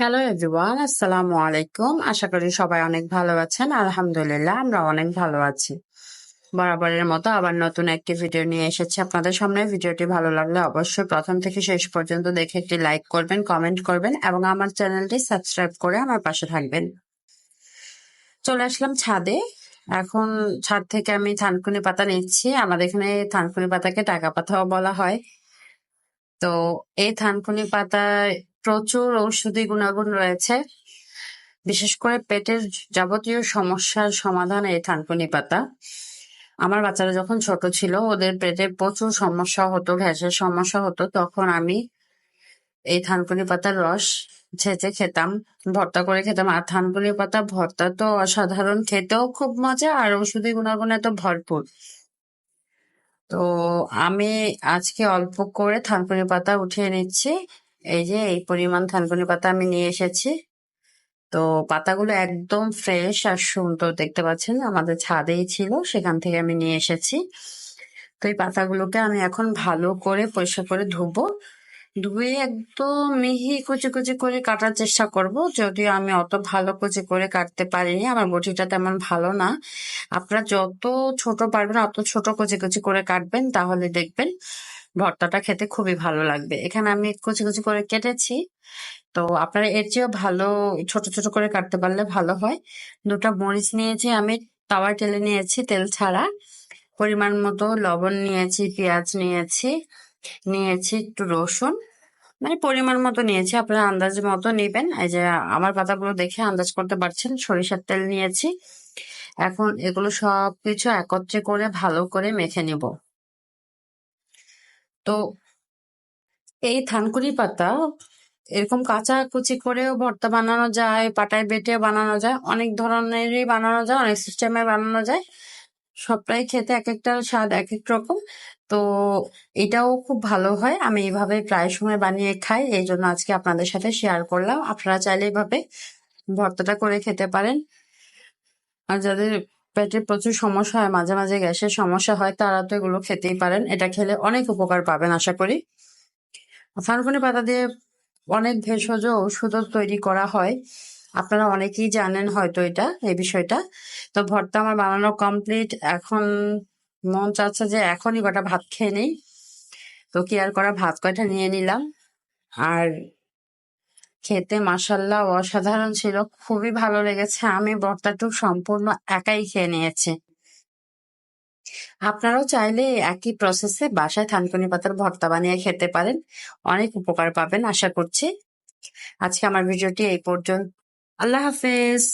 Hello everyone আসসালামু আলাইকুম আশা করি সবাই অনেক ভালো আছেন। আলহামদুলিল্লাহ আমরা অনেক ভালো আছি। বরাবরের মতো আবার নতুন একটি ভিডিও নিয়ে এসেছি আপনাদের সামনে। ভিডিওটি ভালো লাগলে অবশ্যই প্রথম থেকে শেষ পর্যন্ত দেখে একটি লাইক করবেন কমেন্ট করবেন এবং আমার চ্যানেলটি সাবস্ক্রাইব করে আমার পাশে থাকবেন। চলে আসলাম ছাদে। এখন ছাদ থেকে আমি থানকুনি পাতা নিচ্ছি। আমাদের এখানে থানকুনি পাতাকে টাকা পাতাও বলা হয়। তো এই থানকুনি পাতায় প্রচুর ঔষধি গুণাগুণ রয়েছে। বিশেষ করে পেটের যাবতীয় সমস্যার সমাধান এই থানকুনি পাতা। আমার বাচ্চারা যখন ছোট ছিল, ওদের পেটে প্রচুর সমস্যা হতো, গ্যাসের সমস্যা হতো। তখন আমি এই থানকুনি পাতার রস ছেঁচে খেতাম, ভর্তা করে খেতাম। আর থানকুনি পাতা ভর্তা তো অসাধারণ, খেতেও খুব মজা আর ওষুধি গুণাগুণে তো ভরপুর। তো আমি আজকে অল্প করে থানকুনি পাতা উঠিয়ে নিচ্ছি। এই যে এই পরিমাণ থানকুনি পাতা আমি নিয়ে এসেছি। তো পাতাগুলো একদম ফ্রেশ আর সুন্দর দেখতে পাচ্ছেন? আমাদের ছাদেই ছিল, সেখান থেকে আমি নিয়ে এসেছি। তো এই পাতাগুলোকে আমি এখন ভালো করে পরিষ্কার করে ধুবো। ধুয়ে একদম মিহি কুচি কুচি করে কাটার চেষ্টা করব। যদিও আমি অত ভালো কুচি করে কাটতে পারিনি, আমার বটিটা তেমন ভালো না। আপনারা যত ছোট পারবেন, অত ছোট কুচি কুচি করে কাটবেন, তাহলে দেখবেন ভর্তাটা খেতে খুবই ভালো লাগবে। এখানে আমি কুচি কুচি করে কেটেছি। তো আপনারা এর চেয়েও ভালো, ছোট ছোট করে কাটতে পারলে ভালো হয়। দুটা মরিচ নিয়েছি আমি তাওয়া তেলে নিয়েছি, তেল ছাড়া। পরিমাণ মতো লবণ নিয়েছি, পেঁয়াজ নিয়েছি নিয়েছি একটু রসুন। মানে পরিমাণ মতো নিয়েছি, আপনারা আন্দাজ মতো নেবেন। এই যে আমার পাতাগুলো দেখে আন্দাজ করতে পারছেন, সরিষার তেল নিয়েছি। এখন এগুলো সব কিছু একত্রে করে ভালো করে মেখে নিব। তো এই থানকুনি পাতা এরকম কাঁচা কুচি করেও ভর্তা বানানো যায়, পাটায় বেটে বানানো যায়, অনেক ধরনেরই বানানো যায়, অনেক সিস্টেমে বানানো যায়। সবটাই খেতে এক একটা স্বাদ এক এক রকম। তো এটাও খুব ভালো হয়। আমি এইভাবে প্রায় সময় বানিয়ে খাই, এই জন্য আজকে আপনাদের সাথে শেয়ার করলাম। আপনারা চাইলে এইভাবে ভর্তাটা করে খেতে পারেন। আর যাদের পেটে প্রচুর সমস্যা হয়, মাঝে মাঝে গ্যাসের সমস্যা হয়, তারা তো এগুলো খেতেই পারেন। এটা খেলে অনেক উপকার পাবেন, আশা করি। ফানকুনি পাতা দিয়ে অনেক ভেষজ ওষুধও তৈরি করা হয়। আপনারা অনেকেই জানেন হয়তো এটা, এই বিষয়টা। তো ভর্তা আমার বানানো কমপ্লিট এখন মন চাচ্ছে যে এখনই কটা ভাত খেয়ে নেই। তো কি আর করা, ভাত কয়টা নিয়ে নিলাম। আর খেতে মাসাল্লাহ অসাধারণ ছিল, খুবই ভালো লেগেছে। আমি ভর্তাটুক সম্পূর্ণ একাই খেয়ে নিয়েছি। আপনারাও চাইলে একই প্রসেসে বাসায় থানকুনি পাতার ভর্তা বানিয়ে খেতে পারেন। অনেক উপকার পাবেন, আশা করছি। আজকে আমার ভিডিওটি এই পর্যন্ত। আল্লাহ হাফেজ।